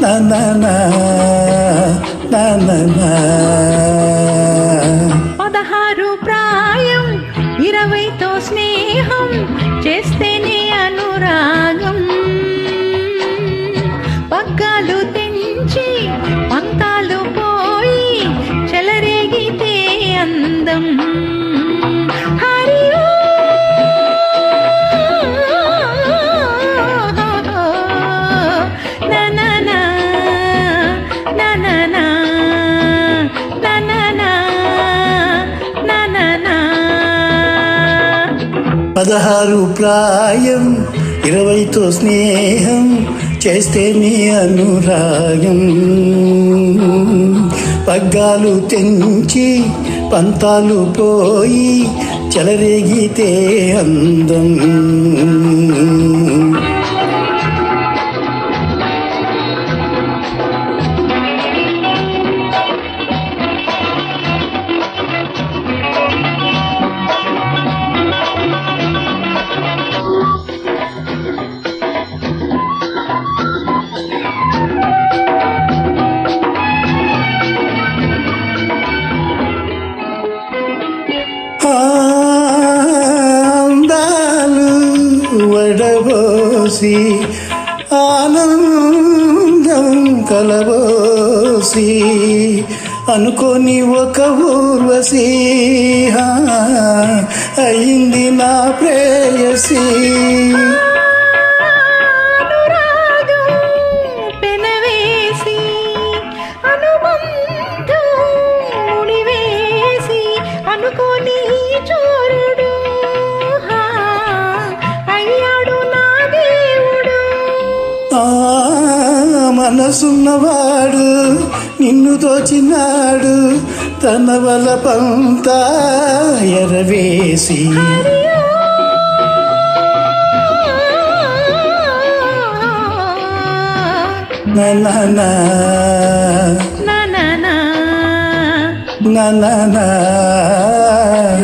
na na na na na na పదహారు ప్రాయం ఇరవైతో స్నేహం చేస్తే నీ అనురాగం. పగ్గాలు తెంచి పంతాలు పోయి చెలరేగితే అందం. కలబోసి ఆనందం కలబోసి అనుకోని ఒక ఊర్వశి అయింది నా ప్రేయసి. అనుకోని మనసున్నవాడు నిన్ను దోచినాడు తన వల పంత ఎరవేసి నా నా.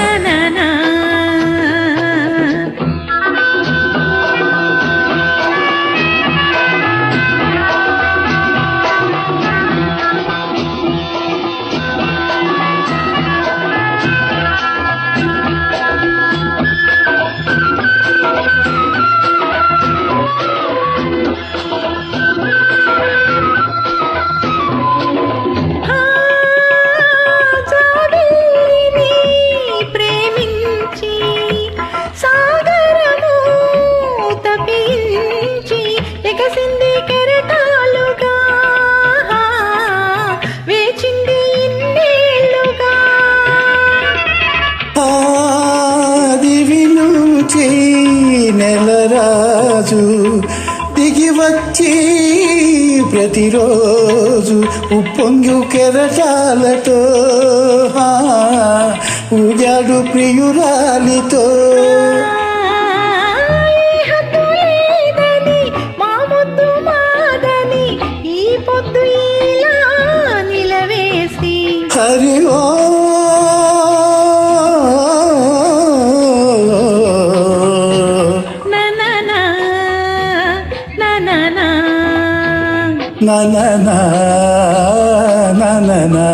నా దిగి వచ్చి ప్రతిరోజు ఉప్పొంగు కెరటాలతో ఉజాడు ప్రియురాలితో. na na na na na na